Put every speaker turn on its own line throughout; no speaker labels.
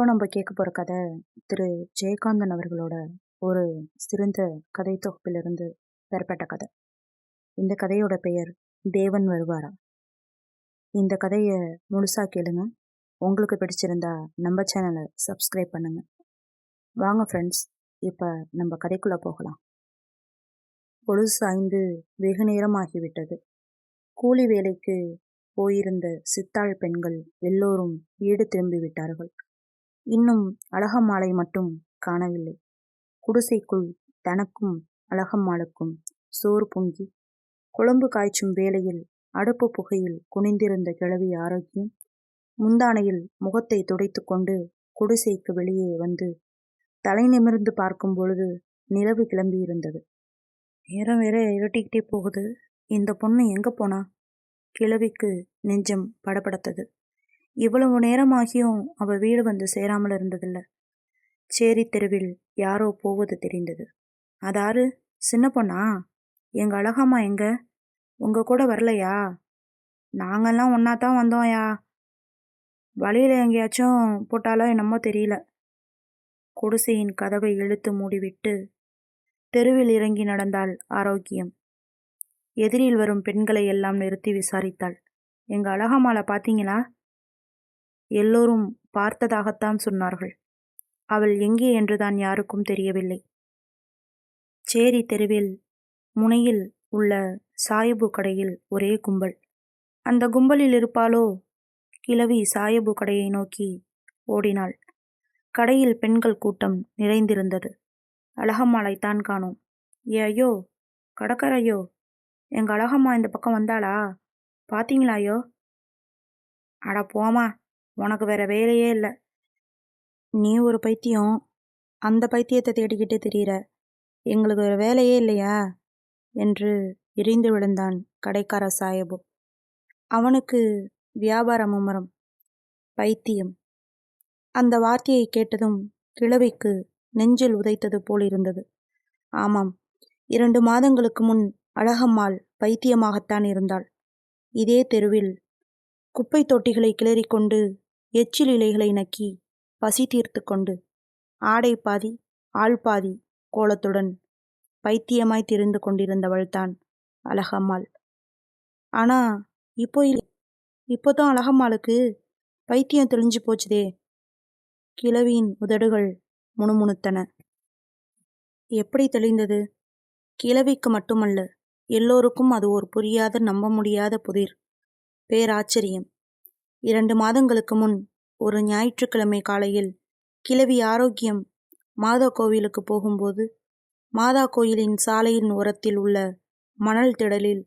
இப்போ நம்ம கேட்க போகிற கதை திரு. ஜெயகாந்தன் அவர்களோட ஒரு சிறந்த கதை தொகுப்பிலிருந்து பெறப்பட்ட கதை. இந்த கதையோட பெயர் தேவன் வருவாரா? இந்த கதையை முழுசாக கேளுங்க. உங்களுக்கு பிடிச்சிருந்தா நம்ம சேனலை சப்ஸ்கிரைப் பண்ணுங்க. வாங்க ஃப்ரெண்ட்ஸ் இப்போ நம்ம கதைக்குள்ளே போகலாம். பொழுது சாய்ந்து வெகு நேரமாகிவிட்டது. கூலி வேலைக்கு போயிருந்த சித்தாள் பெண்கள் எல்லோரும் வீடு திரும்பி விட்டார்கள். இன்னும் அழகம்மாளை மட்டும் காணவில்லை. குடிசைக்குள் தனக்கும் அழகம்மாளுக்கும் சோறு பொங்கி குழம்பு காய்ச்சும் வேளையில் அடுப்பு புகையில் குனிந்திருந்த கிழவி ஆரோக்கியம் முந்தானையில் முகத்தை துடைத்து கொண்டு குடிசைக்கு வெளியே வந்து தலை நிமிர்ந்து பார்க்கும் பொழுது நிலவு கிளம்பியிருந்தது. நேரம் வேற இருட்டிக்கிட்டே போகுது. இந்த பொண்ணு எங்க போனா? கிழவிக்கு நெஞ்சம் படபடத்தது. இவ்வளவு நேரமாகியும் அவள் வீடு வந்து சேராமல் இருந்ததில்ல. சேரி தெருவில் யாரோ போவது தெரிந்தது. அதாரு சின்ன பொண்ணா? எங்கள் அழகம்மா எங்க? உங்க கூட வரலையா? நாங்கள்லாம் ஒன்றா தான் வந்தோம்யா? வழியில் எங்கேயாச்சும் போட்டாலோ என்னமோ தெரியல. குடிசையின் கதவை இழுத்து மூடிவிட்டு தெருவில் இறங்கி நடந்தாள் ஆரோக்கியம். எதிரில் வரும் பெண்களை எல்லாம் நிறுத்தி விசாரித்தாள். எங்கள் அழகம்மாவில் பார்த்தீங்களா? எல்லோரும் பார்த்ததாகத்தான் சொன்னார்கள். அவள் எங்கே என்றுதான் யாருக்கும் தெரியவில்லை. சேரி தெருவில் முனையில் உள்ள சாயபு கடையில் ஒரே கும்பல். அந்த கும்பலில் இருப்பாளோ? கிழவி சாயபு கடையை நோக்கி ஓடினாள். கடையில் பெண்கள் கூட்டம் நிறைந்திருந்தது. அழகம்மாளைத்தான் காணோம். ஏ ஐயோ கடற்கரையோ எங்கள் அழகம்மா இந்த பக்கம் வந்தாளா? பாத்தீங்களாயோ அட போமா உனக்கு வேற வேலையே இல்லை. நீ ஒரு பைத்தியம். அந்த பைத்தியத்தை தேடிக்கிட்டு தெரியிற. எங்களுக்கு வேற வேலையே இல்லையா? என்று எரிந்து விழுந்தான் கடைக்கார சாயபு. அவனுக்கு வியாபார மும்முரம். பைத்தியம். அந்த வார்த்தையை கேட்டதும் கிழவிக்கு நெஞ்சில் உதைத்தது போல் இருந்தது. ஆமாம் இரண்டு மாதங்களுக்கு முன் அழகம்மாள் பைத்தியமாகத்தான் இருந்தாள். இதே தெருவில் குப்பை தொட்டிகளை கிளறிக்கொண்டு எச்சில் இலைகளை நக்கி பசி தீர்த்து கொண்டு ஆடை பாதி ஆள் பாதி கோலத்துடன் பைத்தியமாய் திரிந்து கொண்டிருந்தவள்தான் அழகம்மாள். ஆனா இப்போ இப்போதான் அழகம்மாளுக்கு பைத்தியம் தெளிஞ்சு போச்சுதே. கிழவியின் உதடுகள் முணுமுணுத்தன. எப்படி தெளிந்தது? கிழவிக்கு மட்டுமல்ல எல்லோருக்கும் அது ஒரு புரியாத நம்ப முடியாத புதிர். பேராச்சரியம். இரண்டு மாதங்களுக்கு முன் ஒரு ஞாயிற்றுக்கிழமை காலையில் கிழவி ஆரோக்கியம் மாதா கோவிலுக்கு போகும்போது மாதா கோயிலின் சாலையின் ஓரத்தில் உள்ள மணல் திடலில்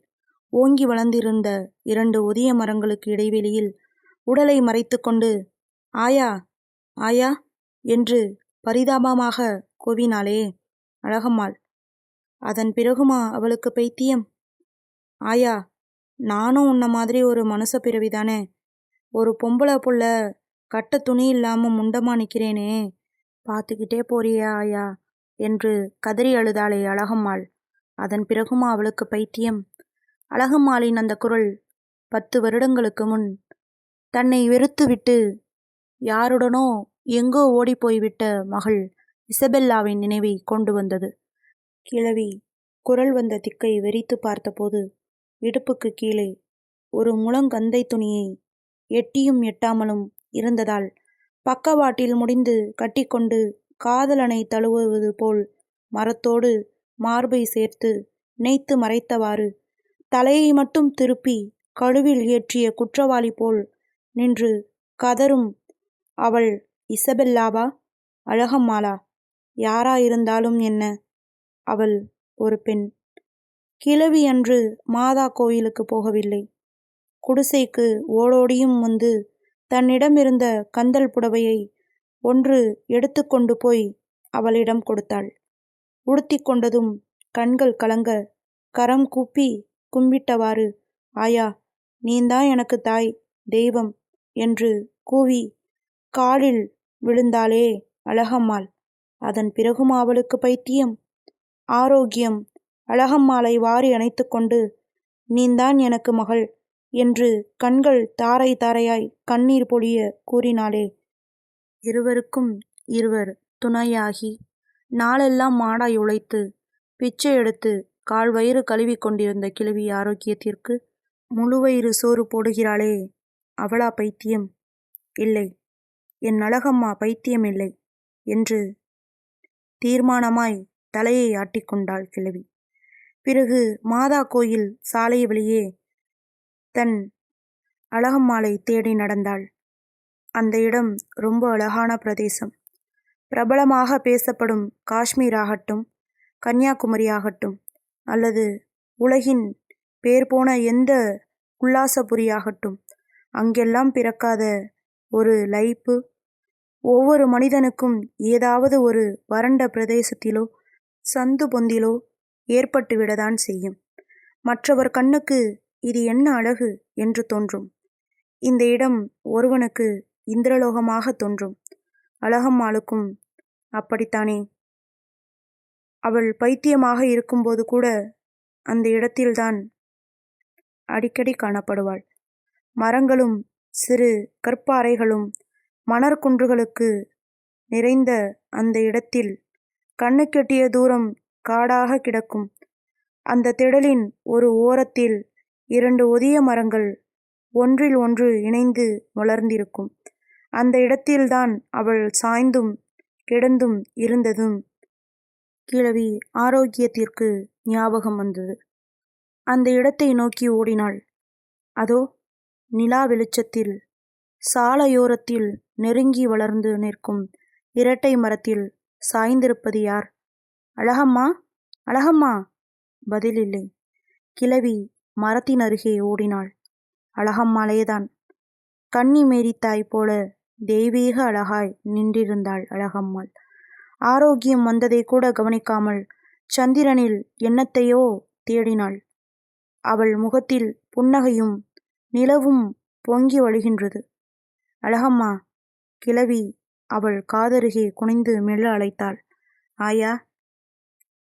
ஓங்கி வளர்ந்திருந்த இரண்டு ஒதிய மரங்களுக்கு இடைவெளியில் உடலை மறைத்து கொண்டு ஆயா ஆயா என்று பரிதாபமாக கூவினாளே அழகம்மாள் அதன் பிறகுமா அவளுக்கு பைத்தியம்? ஆயா நானும் உன்ன மாதிரி ஒரு மனுஷ பிறவிதானே ஒரு பொம்பளை புள்ள கட்ட துணி இல்லாம முண்டமா நிக்கிறேனே. பார்த்துக்கிட்டே போறியா ஆயா என்று கதறி அழுதாளே அழகம்மாள். அதன் பிறகுமா அவளுக்கு பைத்தியம். அழகம்மாளின் அந்த குரல் பத்து வருடங்களுக்கு முன். தன்னை வெறுத்துவிட்டு யாருடனோ எங்கோ ஓடிப்போய்விட்ட மகள் இசபெல்லாவின் நினைவை கொண்டு வந்தது. கிழவி குரல் வந்த திக்கை வெறித்து பார்த்தபோது இடுப்புக்கு கீழே ஒரு முழங்கந்தை துணியை எட்டியும் எட்டாமலும் இருந்ததால் பக்கவாட்டில் முடிந்து கட்டிக்கொண்டு காதலனை தழுவுவது போல் மரத்தோடு மார்பை சேர்த்து நெய்த்து மறைத்தவாறு தலையை மட்டும் திருப்பி கழுவில் ஏற்றிய குற்றவாளி போல் நின்று கதரும் அவள் இசபெல்லாவா? அழகம்மாளா? யாராயிருந்தாலும் என்ன? அவள் ஒரு பெண். கிழவி அன்று மாதா கோயிலுக்கு போகவில்லை. குடிசைக்கு ஓடோடியும் வந்து தன்னிடமிருந்த கந்தல் புடவையை ஒன்று எடுத்துக்கொண்டு போய் அவளிடம் கொடுத்தாள். உடுத்தி கொண்டதும் கண்கள் கலங்க கரம் கூப்பி கும்பிட்டவாறு ஆயா நீந்தான் எனக்கு தாய் தெய்வம் என்று கூவி காலில் விழுந்தாளே அழகம்மாள். அதன் பிறகும் அவளுக்கு பைத்தியம் ஆரோக்கியம் அழகம்மாளை வாரி அணைத்து கொண்டு நீந்தான் எனக்கு மகள் என்று கண்கள் தாரை தாரையாய் கண்ணீர் பொழிய கூறினாளே. இருவருக்கும் இருவர் துணையாகி நாளெல்லாம் மாடாய் உழைத்து பிச்சை எடுத்து கால் வயிறு கழுவிக் கொண்டிருந்த கிழவி ஆரோக்கியத்திற்கு முழுவயிறு சோறு போடுகிறாளே அவளா பைத்தியம். இல்லை என் அழகம்மா பைத்தியம் இல்லை என்று தீர்மானமாய் தலையை ஆட்டிக்கொண்டாள் கிழவி. பிறகு மாதா கோயில் சாலை வழியே தன் அழகம்மாளை தேடி நடந்தாள். அந்த இடம் ரொம்ப அழகான பிரதேசம். பிரபலமாக பேசப்படும் காஷ்மீர் ஆகட்டும் கன்னியாகுமரி ஆகட்டும் அல்லது உலகின் பேர் போன எந்த உல்லாசபுரியாகட்டும் அங்கெல்லாம் பிறக்காத ஒரு லைப்பு ஒவ்வொரு மனிதனுக்கும் ஏதாவது ஒரு வறண்ட பிரதேசத்திலோ சந்து பொந்திலோ ஏற்பட்டுவிடதான் செய்யும். மற்றவர் கண்ணுக்கு இது என்ன அழகு என்று தோன்றும். இந்த இடம் ஒருவனுக்கு இந்திரலோகமாக தோன்றும். அழகம்மாளுக்கும் அப்படித்தானே? அவள் பைத்தியமாக இருக்கும்போது கூட அந்த இடத்தில்தான் அடிக்கடி காணப்படுவாள். மரங்களும் சிறு கற்பாறைகளும் மணற்குன்றுகளுக்கு நிறைந்த அந்த இடத்தில் கண்ணுக்கெட்டிய தூரம் காடாக கிடக்கும். அந்த திடலின் ஒரு ஓரத்தில் இரண்டு ஒதிய மரங்கள் ஒன்றில் ஒன்று இணைந்து வளர்ந்திருக்கும் அந்த இடத்தில்தான் அவள் சாய்ந்தும் கிடந்தும் இருந்ததும் கிழவி ஆரோக்கியத்திற்கு ஞாபகம் வந்தது. அந்த இடத்தை நோக்கி ஓடினாள். அதோ நிலா வெளிச்சத்தில் சாலையோரத்தில் நெருங்கி வளர்ந்து நிற்கும் இரட்டை மரத்தில் சாய்ந்திருப்பது யார்? அழகம்மா அழகம்மா. பதில் இல்லை கிழவி மரத்தின் அருகே ஓடினாள். அழகம்மாளேதான் கன்னி மேரித்தாய் போல தெய்வீக அழகாய் நின்றிருந்தாள் அழகம்மாள். ஆரோக்கியம் வந்ததை கூட கவனிக்காமல் சந்திரனில் எண்ணத்தையோ தேடினாள். அவள் முகத்தில் புன்னகையும் நிலவும் பொங்கி வழிகின்றது. அழகம்மா கிழவி அவள் காதருகே குனிந்து மெல்ல அழைத்தாள். ஆயா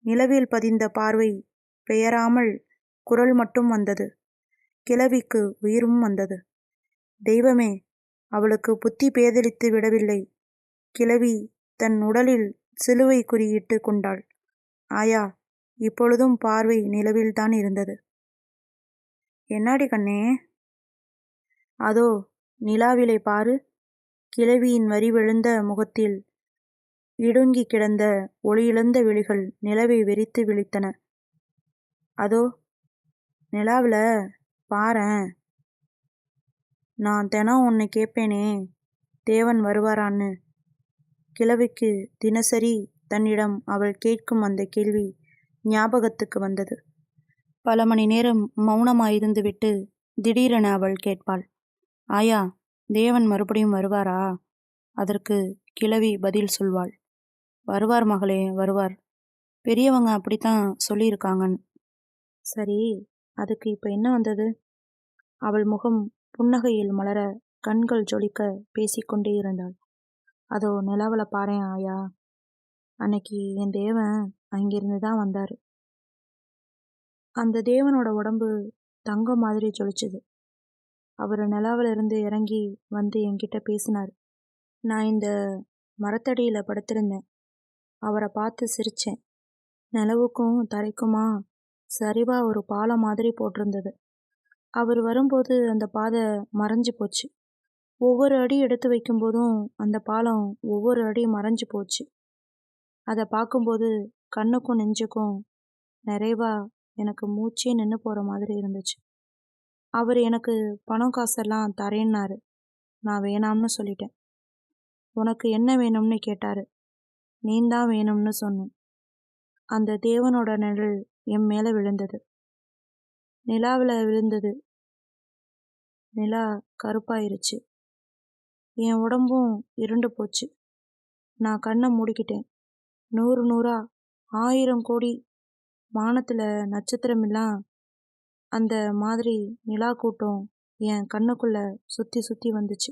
நிலவில் பதிந்த பார்வை பெயராமல் குரல் மட்டும் வந்தது. கிழவிக்கு உயிரும் வந்தது. தெய்வமே அவளுக்கு புத்தி பேதலித்து விடவில்லை கிழவி தன் உடலில் சிலுவை குறியிட்டு கொண்டாள். ஆயா இப்பொழுதும் பார்வை நிலவில்தான் இருந்தது என்னாடி கண்ணே? அதோ நிலாவிலை பாரு கிழவியின் வரி விழுந்த முகத்தில் இடுங்கி கிடந்த ஒளியிழந்த விழிகள் நிலவை வெறித்து விழித்தன. அதோ நிலாவில் பாரேன் நான் தினம் ஒன்று கேட்பேனே தேவன் வருவாரான்னு. கிழவிக்கு தினசரி தன்னிடம் அவள் கேட்கும் அந்த கேள்வி ஞாபகத்துக்கு வந்தது. பல மணி நேரம் மௌனமாயிருந்துவிட்டு திடீரென அவள் கேட்பாள் ஆயா தேவன் மறுபடியும் வருவாரா? அதற்கு கிழவி பதில் சொல்வாள் வருவார் மகளே வருவார். பெரியவங்க அப்படித்தான் சொல்லியிருக்காங்கன்னு சரி அதுக்கு இப்போ என்ன வந்தது? அவள் முகம் புன்னகையில் மலர கண்கள் ஜொலிக்க பேசிக்கொண்டே இருந்தாள். அதோ நிலாவில் பாறேன் ஆயா. அன்னைக்கு என் தேவன் அங்கிருந்து தான் வந்தார். அந்த தேவனோட உடம்பு தங்கம் மாதிரி ஜொலிச்சுது. அவர் நிலாவில இருந்து இறங்கி வந்து என்கிட்ட பேசினார். நான் இந்த மரத்தடியில் படுத்திருந்தேன். அவரை பார்த்து சிரித்தேன் நிலவுக்கும் தரைக்குமா சரிவா ஒரு பாலம் மாதிரி போட்டிருந்தது. அவர் வரும்போது அந்த பாதை மறைஞ்சு போச்சு. ஒவ்வொரு அடி எடுத்து வைக்கும்போதும் அந்த பாலம் ஒவ்வொரு அடி மறைஞ்சு போச்சு. அதை பார்க்கும்போது கண்ணுக்கும் நெஞ்சுக்கும் நிறைவா எனக்கு மூச்சே நின்று போகிற மாதிரி இருந்துச்சு. அவர் எனக்கு பணம் காசெல்லாம் தரேன்னாரு. நான் வேணாம்னு சொல்லிட்டேன். உனக்கு என்ன வேணும்னு கேட்டார். நீந்தான் வேணும்னு சொன்னேன். அந்த தேவனோட நிழல் என் மேலே விழுந்தது. நிலாவில் விழுந்தது. நிலா கருப்பாயிருச்சு. என் உடம்பும் இருண்டு போச்சு. நான் கண்ணை மூடிக்கிட்டேன். நூறு நூறா ஆயிரம் கோடி வானத்தில் நட்சத்திரமெல்லாம் அந்த மாதிரி நிலா கூட்டம் என் கண்ணுக்குள்ளே சுற்றி சுற்றி வந்துச்சு.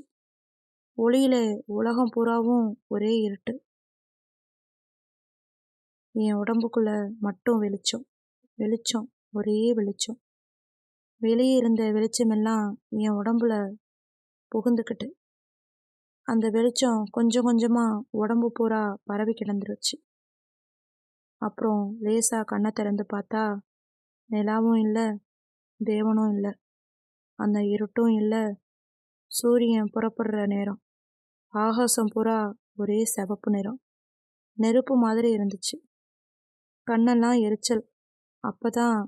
ஒளியில உலகம் பூராவும் ஒரே இருட்டு. என் உடம்புக்குள்ள மட்டும் வெளிச்சம் வெளிச்சம் ஒரே வெளிச்சம். வெளியே இருந்த வெளிச்சமெல்லாம் என் உடம்புல புகுந்துக்கிட்டு அந்த வெளிச்சம் கொஞ்சம் கொஞ்சமாக உடம்பு பூரா பரவி கிடந்துருச்சு. அப்புறம் லேசாக கண்ணை திறந்து பார்த்தா நிலாவும் இல்லை தேவனும் இல்லை. அந்த இருட்டும் இல்லை சூரியன் புறப்படுற நேரம். ஆகாசம் பூரா ஒரே சிவப்பு நிறம். நெருப்பு மாதிரி இருந்துச்சு. கண்ணெல்லாம் எரிச்சல். அப்பதான்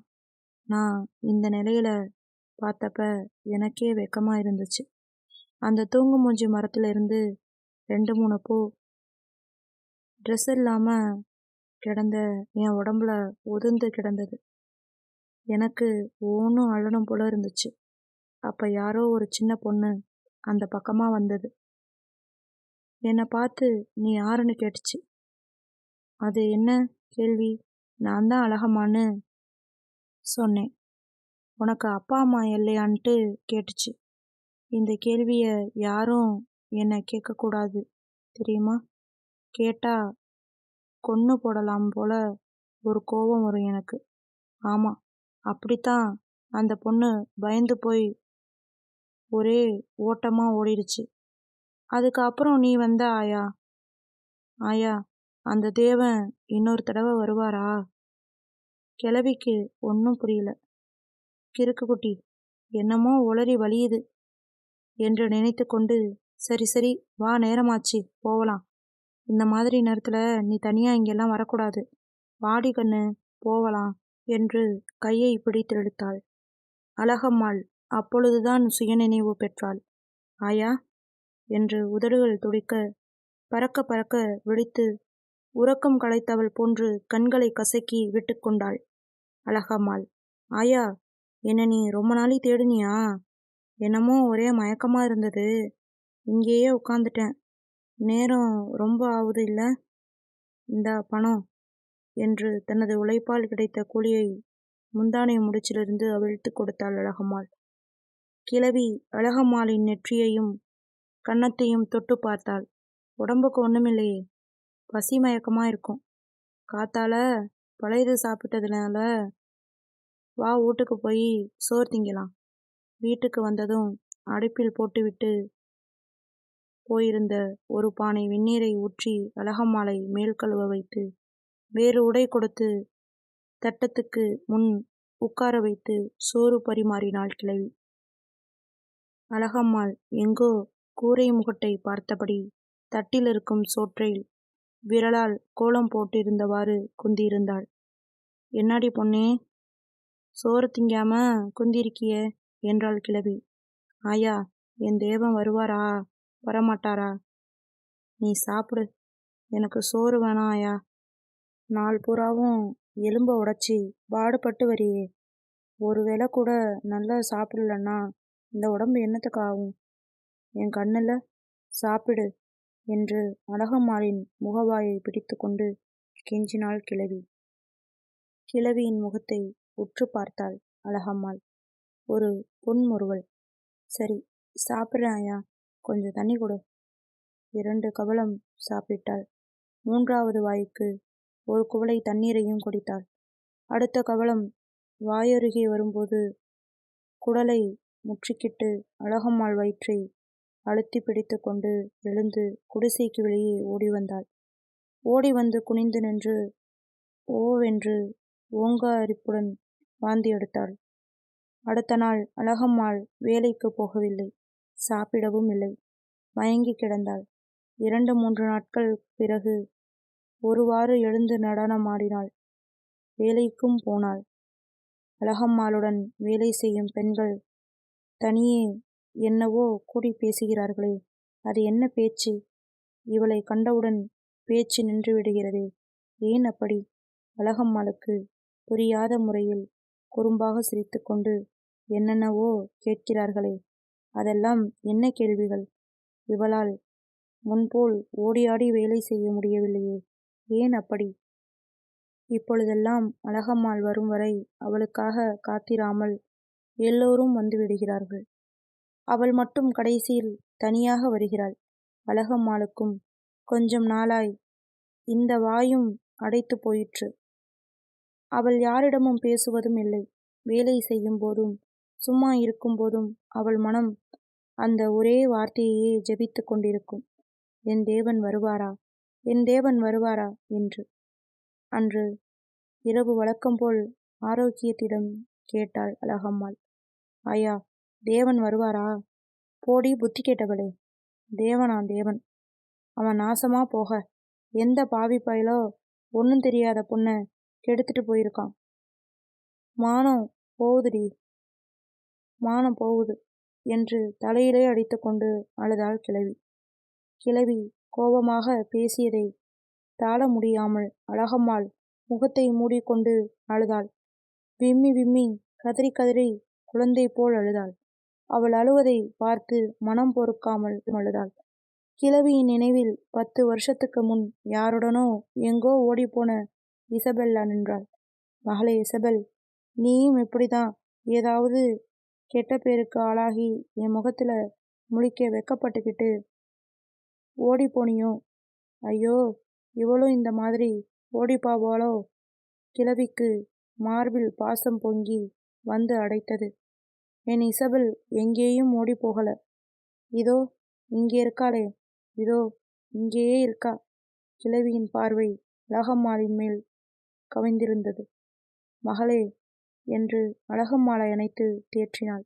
நான் இந்த நிலையில பார்த்தப்ப எனக்கே வெக்கமா இருந்துச்சு. அந்த தூங்கு மூஞ்சி மரத்துல இருந்து ரெண்டு மூணு பூ ட்ரெஸ் இல்லாம கிடந்த என் உடம்புல உதிர்ந்து கிடந்தது. எனக்கு ஒன்றும் அழனும் போல இருந்துச்சு. அப்ப யாரோ ஒரு சின்ன பொண்ணு அந்த பக்கமா வந்தது. என்னை பார்த்து நீ யாருன்னு? கேட்டுச்சு. அது என்ன கேள்வி? நான் தான் அழகம்மான்னு சொன்னேன். உனக்கு அப்பா அம்மா இல்லையான்ட்டு கேட்டுச்சு. இந்த கேள்வியை யாரும் என்னை கேட்கக்கூடாது தெரியுமா? கேட்டா கொன்று போடலாம் போல ஒரு கோபம் வரும் எனக்கு. ஆமாம் அப்படித்தான் அந்த பொண்ணு பயந்து போய் ஒரே ஓட்டமாக ஓடிடுச்சு. அதுக்கு அப்புறம் நீ வந்த ஆயா? ஆயா அந்த தேவன் இன்னொரு தடவை வருவாரா? கிழவிக்கு ஒன்றும் புரியல. கிறுக்கு குட்டி என்னமோ உளறி வலியுது என்று நினைத்து கொண்டு சரி சரி வா நேரமாச்சு போகலாம் இந்த மாதிரி நேரத்தில் நீ தனியாக இங்கெல்லாம் வரக்கூடாது. வாடி கண்ணு போகலாம் என்று கையை பிடித்தெடுத்தாள். அழகம்மாள் அப்பொழுதுதான் சுயநினைவு பெற்றாள். ஆயா என்று உதடுகள் துடிக்க பறக்க பறக்க விழித்து உறக்கம் களைத்தவள் போன்று கண்களை கசக்கி விட்டுக்கொண்டாள் அழகம்மாள் ஆயா என்ன நீ ரொம்ப நாளைக்கு தேடுனியா? என்னமோ ஒரே மயக்கமாக இருந்தது. இங்கேயே உட்காந்துட்டேன் நேரம் ரொம்ப ஆகுது இல்லை? இந்த பணம் என்று தனது உழைப்பால் கிடைத்த கூலியை முந்தானை முடிச்சிலிருந்து அவிழ்த்து கொடுத்தாள் அழகம்மாள் கிழவி அழகம்மாளின் நெற்றியையும் கன்னத்தையும் தொட்டு பார்த்தாள். உடம்புக்கு ஒன்றுமில்லையே பசி மயக்கமாக இருக்கும். காத்தால பழையது சாப்பிட்டதுனால வா வீட்டுக்கு போய் சோறு திங்கலாம். வீட்டுக்கு வந்ததும் அடுப்பில் போட்டுவிட்டு போயிருந்த ஒரு பானை வெந்நீரை ஊற்றி அழகம்மாளை மேல் கழுவ வைத்து வேறு உடை கொடுத்து தட்டத்துக்கு முன் உட்கார வைத்து சோறு பரிமாறினாள் கிழவி அழகம்மாள் எங்கோ கூரை முகட்டை பார்த்தபடி தட்டில் இருக்கும் சோற்றை விரலால் கோலம் போட்டிருந்தவாறு குந்தியிருந்தாள். என்னாடி பொண்ணே சோறு திங்காம குந்திருக்கிய? என்றாள் கிழவி. ஆயா என் தேவன் வருவாரா? வரமாட்டாரா? நீ சாப்பிடு. எனக்கு சோறு வேணாம் ஆயா. நாள் பூராவும் எலும்பை உடைச்சி பாடுபட்டு வரியே. ஒருவேளை கூட நல்லா சாப்பிடலன்னா இந்த உடம்பு என்னத்துக்கு ஆகும்? என் கண்ணில் சாப்பிடு என்று அழகம்மாளின் முகவாயை பிடித்து கொண்டு கெஞ்சினாள் கிழவி. கிழவியின் முகத்தை உற்று பார்த்தாள் அழகம்மாள். ஒரு புன்முறுவல். சரி சாப்பிட்றாயா கொஞ்சம் தண்ணி கொடு. இரண்டு கவலம் சாப்பிட்டாள். மூன்றாவது வாய்க்கு ஒரு குவளை தண்ணீரையும் குடித்தாள். அடுத்த கவலம் வாயருகே வரும்போது குடலை முற்றிக்கிட்டு அழகம்மாள் வயிற்றை அழுத்தி பிடித்து கொண்டு எழுந்து குடிசைக்கு வெளியே ஓடி வந்தாள். ஓடி வந்து குனிந்து நின்று ஓவென்று ஓங்காரிப்புடன் வாந்தி எடுத்தாள். அடுத்த நாள் அழகம்மாள் வேலைக்கு போகவில்லை. சாப்பிடவும் இல்லை. மயங்கி கிடந்தாள். இரண்டு மூன்று நாட்கள் பிறகு ஒருவாறு எழுந்து நடனமாடினாள் வேலைக்கும் போனாள். அழகம்மாளுடன் வேலை செய்யும் பெண்கள் தனியே என்னவோ கூடி பேசுகிறார்களே அது என்ன பேச்சு? இவளை கண்டவுடன் பேச்சு நின்றுவிடுகிறதே ஏன் அப்படி? அழகம்மாளுக்கு புரியாத முறையில் குறும்பாக சிரித்துக்கொண்டு என்னென்னவோ கேட்கிறார்களே அதெல்லாம் என்ன கேள்விகள்? இவளால் முன்போல் ஓடியாடி வேலை செய்ய முடியவில்லையே ஏன் அப்படி? இப்பொழுதெல்லாம் அழகம்மாள் வரும் வரை அவளுக்காக காத்திராமல் எல்லோரும் வந்து விடுகிறார்கள். அவள் மட்டும் கடைசியில் தனியாக வருகிறாள். அழகம்மாளுக்கும் கொஞ்சம் நாளாய் இந்த வாயும் அடைத்து போயிற்று. அவள் யாரிடமும் பேசுவதும் இல்லை. வேலை செய்யும் போதும் சும்மா இருக்கும்போதும் அவள் மனம் அந்த ஒரே வார்த்தையையே ஜெபித்துக் கொண்டிருக்கும். என் தேவன் வருவாரா? என் தேவன் வருவாரா? என்று. அன்று இரவு வழக்கம் போல் ஆரோக்கியத்திடம் கேட்டாள் அழகம்மாள். ஐயா தேவன் வருவாரா? போடி புத்தி கேட்டவளே. தேவனா தேவன். அவன் நாசமா போக. எந்த பாவி பயலோ ஒன்றும் தெரியாத பொண்ணை கெடுத்துட்டு போயிருக்கான். மானம் போகுதுடி. மானம் போகுது என்று தலையிலே அடித்துக்கொண்டு அழுதாள் கிழவி. கிழவி கோபமாக பேசியதை தாழ முடியாமல் அழகம்மாள் முகத்தை மூடிக்கொண்டு அழுதாள். விம்மி விம்மி கதறி கதறி குழந்தை போல் அழுதாள். அவள் அழுவதை பார்த்து மனம் பொறுக்காமல் அழுதாள். கிழவியின் நினைவில் பத்து வருஷத்துக்கு முன் யாருடனோ எங்கோ ஓடிப்போன இசபெல்லா நின்றாள். மகளே இசபெல் நீயும் இப்படிதான் ஏதாவது கெட்ட பேருக்கு ஆளாகி என் முகத்துல முழிக்க வெக்கப்பட்டுக்கிட்டு ஓடி போனியோ? ஐயோ இவளும் இந்த மாதிரி ஓடிப்பாவாளோ கிழவிக்கு மார்பில் பாசம் பொங்கி வந்து அடைத்தது. என் இசபெல் எங்கேயும் ஓடி போகல. இதோ இங்கே இருக்காளே. இதோ இங்கேயே இருக்கா. கிழவியின் பார்வை லகம்மாளின் மேல் கவிந்திருந்தது மகளே! என்று அழகம்மாளை அணைத்து தேற்றினாள்.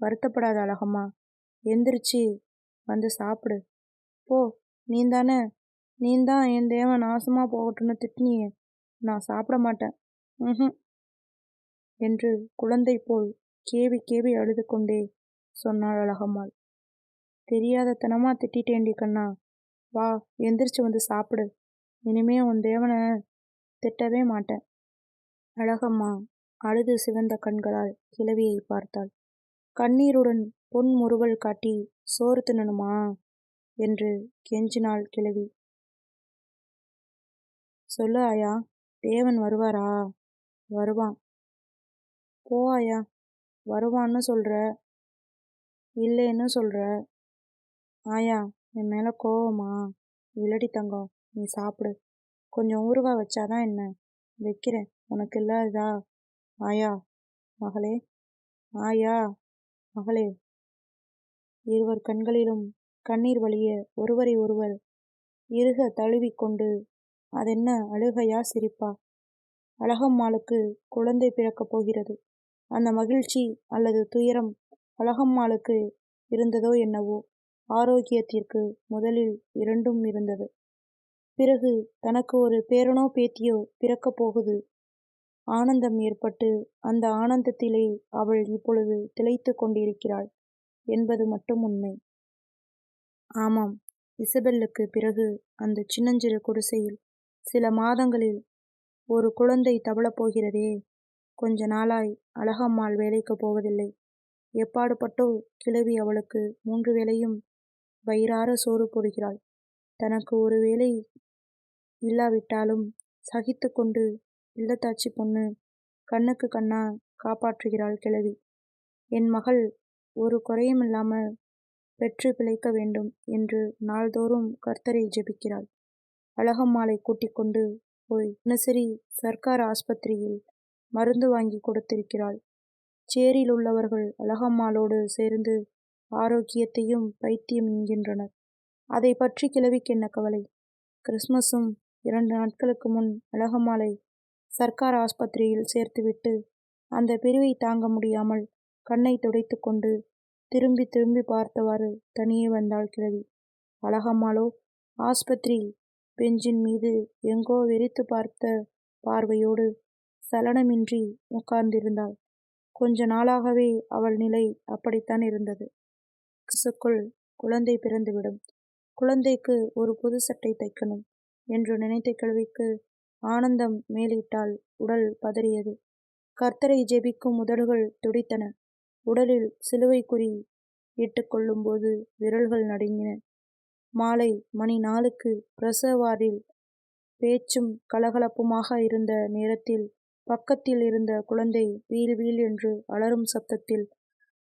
வருத்தப்படாத அழகம்மா எந்திரிச்சு வந்து சாப்பிடு. போ நீந்தானே? நீந்தான் என் தேவன் நாசமா போகட்டும்னு திட்டினியே. நான் சாப்பிட மாட்டேன். ம் என்று குழந்தை போல் கேவி கேவி அழுது கொண்டே சொன்னாள் அழகம்மாள். தெரியாதத்தனமா திட்டிட்டேண்டி கண்ணா. வா எந்திரிச்சு வந்து சாப்பிடு. இனிமே உன் தேவனை திட்டவே மாட்டேன். அழகம்மா அழுது சிவந்த கண்களால் கிழவியை பார்த்தாள். கண்ணீருடன் பொன் முறுவல் காட்டி சோறு தின்னணுமா? என்று கெஞ்சினாள் கிழவி. சொல்லு ஆயா தேவன் வருவாரா? வருவான். போ ஆயா வருவான்னு சொல்ற? இல்லைன்னு சொல்ற? ஆயா என் மேல கோவமா? இல்லடி தங்கம் நீ சாப்பிடு. கொஞ்சம் ஊறுகா வச்சாதான் என்ன? வைக்கிறேன். உனக்கு இல்லாததா? ஆயா மகளே ஆயா மகளே. இருவர் கண்களிலும் கண்ணீர் வழிய ஒருவரை ஒருவர் இறுக தழுவிக்கொண்டு அதென்ன அழுகையா சிரிப்பா? அழகம்மாளுக்கு குழந்தை பிறக்கப் போகிறது. அந்த மகிழ்ச்சி அல்லது துயரம் அழகம்மாளுக்கு இருந்ததோ என்னவோ ஆரோக்கியத்திற்கு முதலில் இரண்டும் இருந்தது. பிறகு தனக்கு ஒரு பேரனோ பேத்தியோ பிறக்கப் போகுது. ஆனந்தம் ஏற்பட்டு அந்த ஆனந்தத்திலே அவள் இப்பொழுது திளைத்து கொண்டிருக்கிறாள் என்பது மட்டும் உண்மை. ஆமாம் இசபெல்லுக்கு பிறகு அந்த சின்னஞ்சிறு குடிசையில் சில மாதங்களில் ஒரு குழந்தை தவளப் போகிறதே. கொஞ்ச நாளாய் அழகம்மாள் வேலைக்கு போவதில்லை. எப்பாடுபட்டோ கிழவி அவளுக்கு மூன்று வேளையும் வயிறார சோறு போடுகிறாள். தனக்கு ஒரு வேளை இல்லாவிட்டாலும் சகித்து கொண்டு இல்லத்தாச்சி பொண்ணு கண்ணுக்கு கண்ணா காப்பாற்றுகிறாள் கிழவி. என் மகள் ஒரு குறையும் இல்லாமல் பெற்று பிழைக்க வேண்டும் என்று நாள்தோறும் கர்த்தரை ஜெபிக்கிறாள். அழகம்மாளை கூட்டிக் கொண்டு போய் தினசரி சர்க்கார் ஆஸ்பத்திரியில் மருந்து வாங்கி கொடுத்திருக்கிறாள். சேரியில் உள்ளவர்கள் அழகம்மாளோடு சேர்ந்து ஆரோக்கியத்தையும் பைத்தியம் என்கின்றனர். அதை பற்றி கிழவிக்கு என்ன கவலை? கிறிஸ்மஸும் இரண்டு நாட்களுக்கு முன் அழகம்மாளை சர்க்கார் ஆஸ்பத்திரியில் சேர்த்துவிட்டு அந்த பிரிவை தாங்க முடியாமல் கண்ணை துடைத்து கொண்டு திரும்பி திரும்பி பார்த்தவாறு தனியே வந்தாள் கிழவி. அழகம்மாளோ ஆஸ்பத்திரி பெஞ்சின் மீது எங்கோ வெறித்து பார்த்த பார்வையோடு சலனமின்றி உட்கார்ந்திருந்தாள். கொஞ்ச நாளாகவே அவள் நிலை அப்படித்தான் இருந்தது. கிசுக்குள் குழந்தை பிறந்துவிடும். குழந்தைக்கு ஒரு புது சட்டை தைக்கணும். என்று நினைத்த கிழவிக்கு ஆனந்தம் மேலிட்டால் உடல் பதறியது. கர்த்தரை ஜெபிக்கும் உதடுகள் துடித்தன. உடலில் சிலுவை குறி இட்டுக்கொள்ளும்போது விரல்கள் நடுங்கின. மாலை மணி நாளுக்கு பிரசவாரில் பேச்சும் கலகலப்புமாக இருந்த நேரத்தில் பக்கத்தில் இருந்த குழந்தை வீல் வீல் என்று அலறும் சப்தத்தில்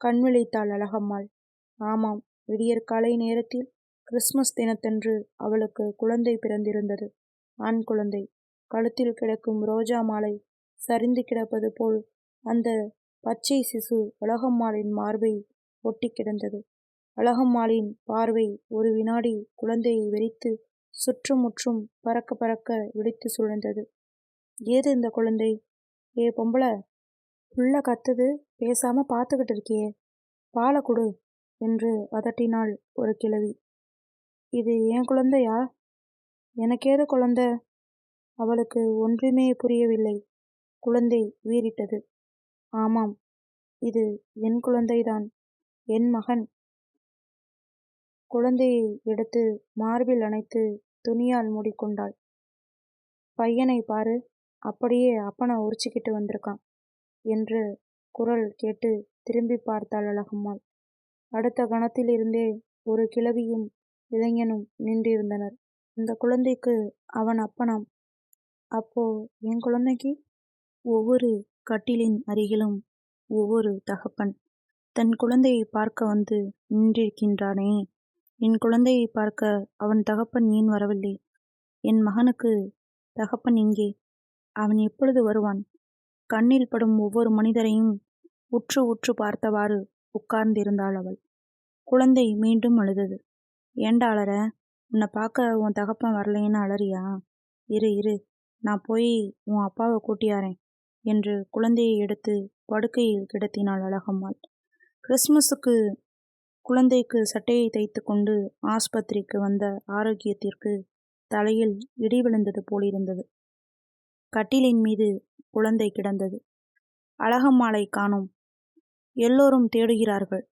கண்விழித்தாள் அழகம்மாள். ஆமாம் விடியற்காலை நேரத்தில் கிறிஸ்மஸ் தினத்தன்று அவளுக்கு குழந்தை பிறந்திருந்தது. ஆண் குழந்தை. கழுத்தில் கிடக்கும் ரோஜா மாலை சரிந்து கிடப்பது போல் அந்த பச்சை சிசு அழகம்மாளின் மார்பை ஒட்டி கிடந்தது. அழகம்மாளின் பார்வை ஒரு வினாடி குழந்தையை வெறித்து சுற்றும் முற்றும் பறக்க பறக்க வெடித்து சுழந்தது ஏது இந்த குழந்தை? ஏ பொம்பளை புள்ள கத்துது பேசாம பார்த்துக்கிட்டு இருக்கியே. பாலை கொடு என்று அதட்டினாள் ஒரு கிழவி. இது என் குழந்தையா? எனக்கேது குழந்தை? அவளுக்கு ஒன்றுமே புரியவில்லை. குழந்தை வீறிட்டது. ஆமாம் இது என் குழந்தைதான் என் மகன். குழந்தையை எடுத்து மார்பில் அணைத்து துணியால் மூடிக்கொண்டாள். பையனை பாரு அப்படியே அப்பனை உரிச்சுக்கிட்டு வந்திருக்கான் என்று குரல் கேட்டு திரும்பி பார்த்தாள் அழகம்மாள். அடுத்த கணத்திலிருந்தே ஒரு கிழவியும் இளைஞனும் நின்றிருந்தனர். இந்த குழந்தைக்கு அவன் அப்பனாம். அப்போ என் குழந்தைக்கு? ஒவ்வொரு கட்டிலின் அருகிலும் ஒவ்வொரு தகப்பன் தன் குழந்தையை பார்க்க வந்து நின்றிருக்கின்றானே என் குழந்தையை பார்க்க அவன் தகப்பன் ஏன் வரவில்லை என் மகனுக்கு தகப்பன் எங்கே அவன் எப்பொழுது வருவான் கண்ணில் படும் ஒவ்வொரு மனிதரையும் உற்று உற்று பார்த்தவாறு உட்கார்ந்திருந்தாள் அவள் குழந்தை மீண்டும் அழுதது ஏண்டா அலற? உன்னை பார்க்க உன் தகப்பன் வரலைன்னு அலறியா? இரு இரு. நான் போய் உன் அப்பாவை கூட்டியாரேன் என்று குழந்தையை எடுத்து படுக்கையில் கிடத்தினாள் அழகம்மாள். கிறிஸ்மஸுக்கு குழந்தைக்கு சட்டையை தைத்து கொண்டு ஆஸ்பத்திரிக்கு வந்த ஆரோக்கியத்திற்கு தலையில் இடி விழுந்தது போலிருந்தது. கட்டிலின் மீது குழந்தை கிடந்தது. அழகம்மாளை காணும் எல்லோரும் தேடுகிறார்கள்.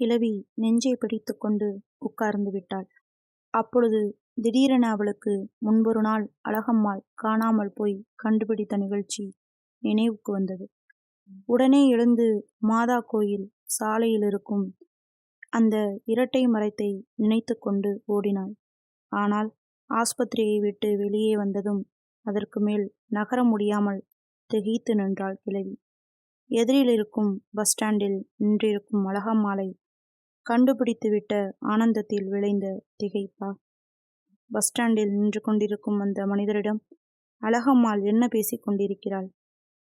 கிழவி நெஞ்சை பிடித்து கொண்டு உட்கார்ந்து விட்டாள். அப்பொழுது திடீரென அவளுக்கு முன்பொரு நாள் அழகம்மாள் காணாமல் போய் கண்டுபிடித்த நிகழ்ச்சி நினைவுக்கு வந்தது. உடனே எழுந்து மாதா கோயில் சாலையில் இருக்கும் அந்த இரட்டை மரத்தை நினைத்து கொண்டு ஓடினாள். ஆனால் ஆஸ்பத்திரியை விட்டு வெளியே வந்ததும் அதற்கு மேல் நகர முடியாமல் திகைத்து நின்றாள் கிழவி எதிரில் இருக்கும் பஸ் ஸ்டாண்டில் நின்றிருக்கும் அழகம்மாளை கண்டுபிடித்துவிட்ட ஆனந்தத்தில் விளைந்த திகைப்பா. பஸ் ஸ்டாண்டில் நின்று கொண்டிருக்கும் அந்த மனிதரிடம் அழகம்மாள் என்ன பேசிக் கொண்டிருக்கிறாள்?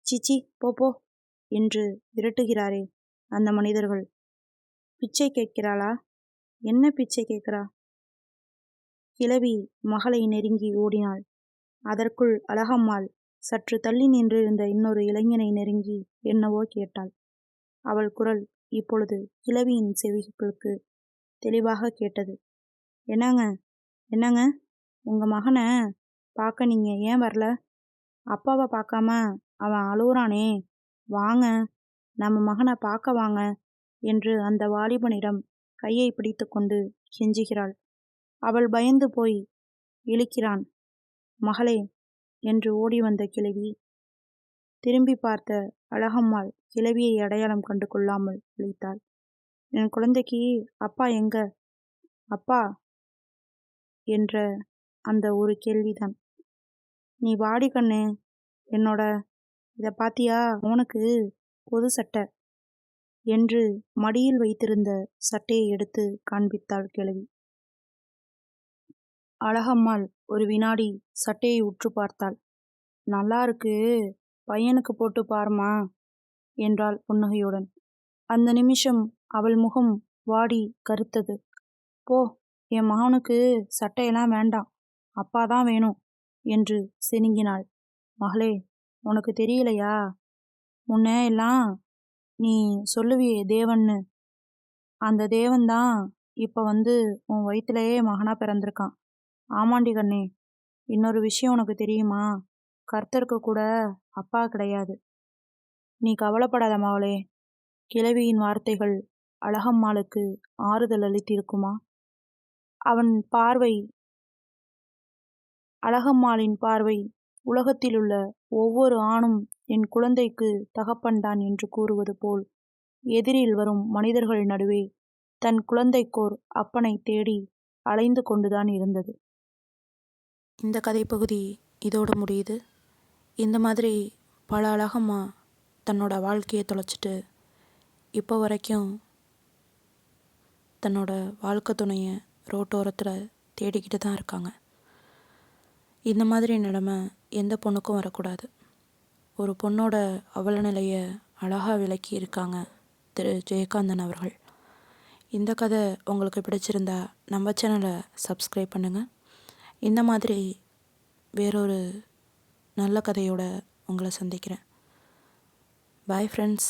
சிச்சி போ என்று விரட்டுகிறாரே அந்த மனிதர்கள். பிச்சை கேட்கிறாளா? என்ன பிச்சை கேட்கிறா? கிழவி மகளை நெருங்கி ஓடினாள். அதற்குள் அழகம்மாள் சற்று தள்ளி நின்றிருந்த இன்னொரு இளைஞனை நெருங்கி என்னவோ கேட்டாள். அவள் குரல் இப்பொழுது கிழவியின் செவிகளுக்கு தெளிவாக கேட்டது. என்னங்க என்னங்க? உங்கள் மகனை பார்க்க நீங்கள் ஏன் வரல? அப்பாவை பார்க்காம அவன் அழுகுறானே. வாங்க நம்ம மகனை பார்க்க வாங்க என்று அந்த வாலிபனிடம் கையை பிடித்துக்கொண்டு கெஞ்சுகிறாள். அவள் பயந்து போய் இழுக்கிறான். மகளே என்று ஓடி வந்த கிழவி திரும்பி பார்த்த அழகம்மாள் கிழவியை அடையாளம் கண்டு கொள்ளாமல் விழித்தாள் என் குழந்தைக்கு அப்பா எங்க? அப்பா? என்ற அந்த ஒரு கேள்விதான். நீ வாடி கண்ணு என்னோட இதை பாத்தியா? உனக்கு பொது சட்டை என்று மடியில் வைத்திருந்த சட்டையை எடுத்து காண்பித்தாள் கிழவி. அழகம்மாள் ஒரு வினாடி சட்டையை உற்று பார்த்தாள். நல்லா இருக்கு பையனுக்கு போட்டு பாருமா என்றாள் புன்னகையுடன். அந்த நிமிஷம் அவள் முகம் வாடி கருத்தது போ என் மகனுக்கு சட்டையெல்லாம் வேண்டாம். அப்பா தான் வேணும் என்று செனுங்கினாள். மகளே உனக்கு தெரியலையா? முன்ன எல்லாம் நீ சொல்லுவியே தேவன்னு. அந்த தேவன்தான் இப்போ வந்து உன் வயிற்றுலையே மகனாக பிறந்திருக்கான். ஆமாண்டி கண்ணே இன்னொரு விஷயம் உனக்கு தெரியுமா? கர்த்தருக்கு கூட அப்பா கிடையாது. நீ கவலைப்படாத மகளே கிழவியின் வார்த்தைகள் அழகம்மாளுக்கு ஆறுதல் அளித்திருக்குமா? அவன் பார்வை அழகம்மாளின் பார்வை உலகத்திலுள்ள ஒவ்வொரு ஆணும் என் குழந்தைக்கு தகப்பன்தான் என்று கூறுவது போல் எதிரில் வரும் மனிதர்கள் நடுவே தன் குழந்தைக்கோர் அப்பனை தேடி அலைந்து கொண்டுதான் இருந்தது. இந்த கதைப்பகுதி இதோடு முடியுது. இந்த மாதிரி பல அழகம்மா தன்னோட வாழ்க்கையை தொலைச்சிட்டு இப்போ வரைக்கும் தன்னோட வாழ்க்கை துணையை ரோட்டோரத்தில் தேடிக்கிட்டு தான் இருக்காங்க. இந்த மாதிரி நிலமை எந்த பொண்ணுக்கும் வரக்கூடாது. ஒரு பொண்ணோட அவல நிலையை அழகாக விளக்கி இருக்காங்க திரு ஜெயகாந்தன் அவர்கள். இந்த கதை உங்களுக்கு பிடிச்சிருந்தா நம்ம சேனலை சப்ஸ்கிரைப் பண்ணுங்கள் இந்த மாதிரி வேறொரு நல்ல கதையோட உங்களை சந்திக்கிறேன். Bye friends